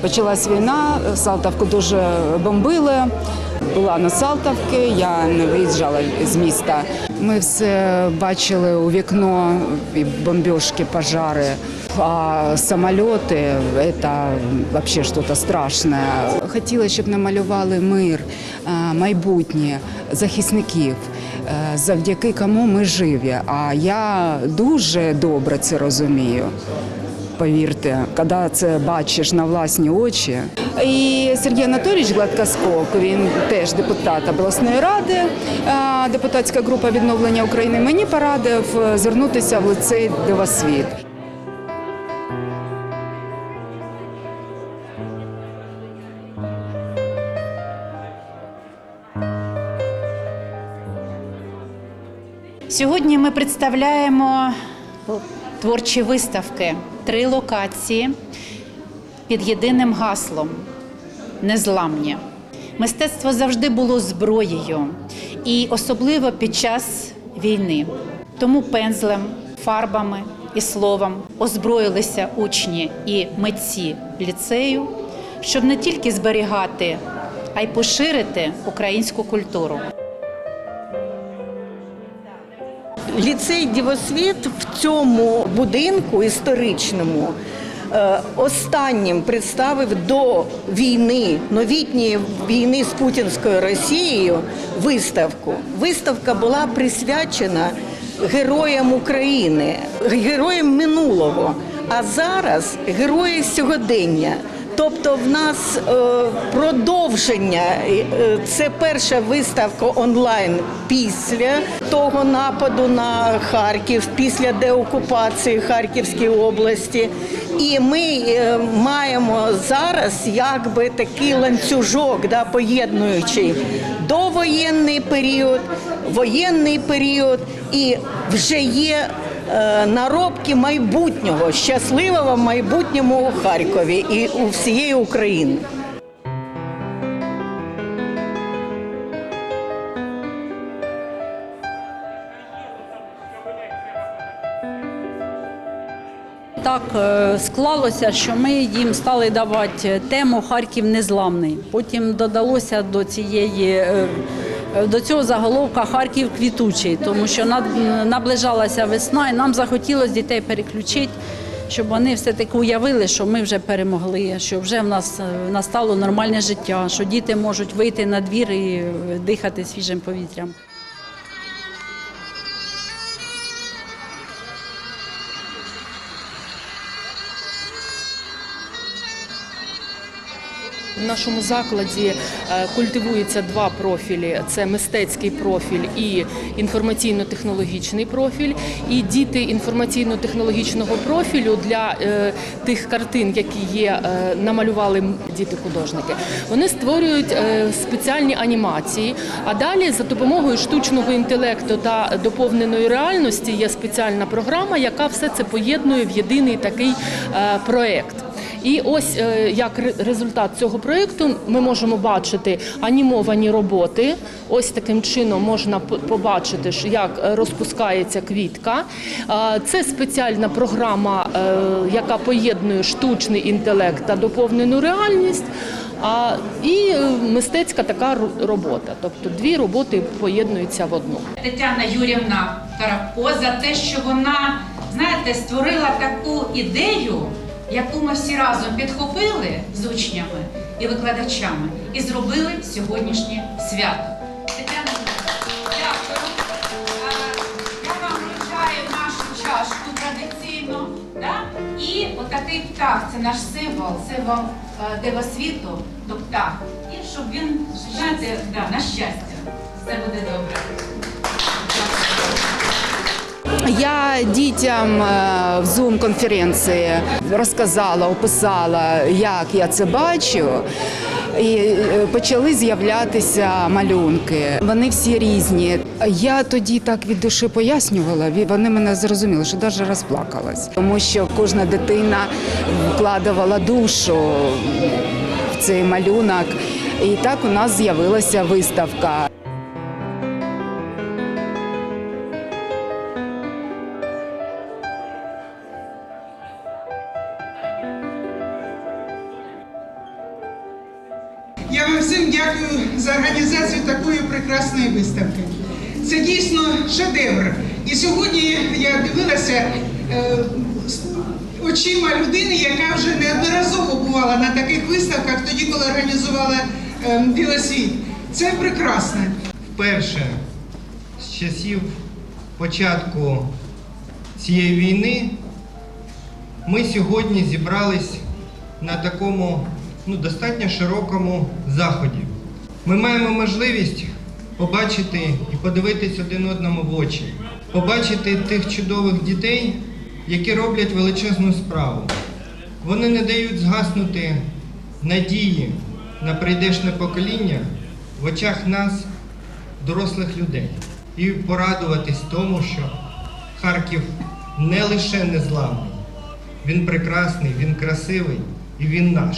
Почалась війна, Салтавку дуже бомбили. Була на Салтавці, я не виїжджала з міста. Ми все бачили у вікно, і бомбіжки, пожари. А самоліти – це взагалі щось страшне. Хотіла, щоб намалювали мир, майбутнє захисників, е, завдяки кому ми живі. А я дуже добре це розумію повірте, коли це бачиш на власні очі. І Сергій Анатолійович Гладкоскок, він теж депутат обласної ради, депутатська група відновлення України. Мені порадив звернутися в лицей Дивосвіт. Сьогодні ми представляємо творчі виставки, три локації під єдиним гаслом незламні. Мистецтво завжди було зброєю, і особливо під час війни. Тому пензлем, фарбами і словом озброїлися учні і митці ліцею, щоб не тільки зберігати, а й поширити українську культуру. Ліцей Дівосвіт в цьому будинку історичному е, останнім представив до війни, новітньої війни з путінською Росією виставку. Виставка була присвячена героям України, героям минулого, а зараз герої сьогодення. Тобто в нас е, продовження. Е, Це перша виставка онлайн після того нападу на Харків, після деокупації Харківської області. І ми е, маємо зараз якби такий ланцюжок, да, поєднуючий довоєнний період, воєнний період, і вже є наробки майбутнього, щасливого майбутнього у Харкові і у всієї України. Так е, склалося, що ми їм стали давати тему Харків незламний. Потім додалося до цієї е, до цього заголовка Харків квітучий, тому що наближалася весна, і нам захотілося дітей переключити, щоб вони все таки уявили, що ми вже перемогли, що вже в нас е, настало нормальне життя, що діти можуть вийти на двір і е, дихати свіжим повітрям. В нашому закладі е, культивується два профілі: це мистецький профіль і інформаційно-технологічний профіль. І діти інформаційно-технологічного профілю для е, тих картин, які є, е, намалювали діти-художники. Вони створюють спеціальні анімації. А далі за допомогою штучного інтелекту та доповненої реальності є спеціальна програма, яка все це поєднує в єдиний такий проект. І ось е, як результат цього проєкту ми можемо бачити анімовані роботи. Ось таким чином можна побачити, як е, розпускається квітка. Це спеціальна програма, е, яка поєднує штучний інтелект та доповнену реальність. А, і мистецька така робота. Тобто дві роботи поєднуються в одну. Тетяна Юрівна Карапко за те, що вона, знаєте, створила таку ідею, яку ми всі разом підхопили з учнями і викладачами і зробили сьогоднішнє свято. Тетяна дякую. Е, Я вам вручаю нашу чашку традиційно. Да? І отакий птах це наш символ, символ е, Дивосвіту, то птах. І щоб він, знаєте, да, на щастя, все буде добре. Я дітям е, в Zoom конференції розказала, описала, як я це бачу. І е, почали з'являтися малюнки. Вони всі різні. Я тоді так від душі пояснювала. Вони мене зрозуміли, що навіть розплакалась, тому що кожна дитина вкладувала душу в цей малюнок. І так у нас з'явилася виставка. Всім дякую за організацію такої прекрасної виставки. Це дійсно шедевр. І сьогодні я дивилася е, очима людини, яка вже неодноразово бувала на таких виставках, тоді, коли організувала е, білосвіт. Це прекрасно. вперше з часів початку цієї війни ми сьогодні зібрались на такому ну, достатньо широкому заході. Ми маємо можливість побачити і подивитись один одному в очі, побачити тих чудових дітей, які роблять величезну справу. Вони не дають згаснути надії на прийдешне покоління в очах нас, дорослих людей, і порадуватись тому, що Харків не лише незламний, він прекрасний, він красивий і він наш.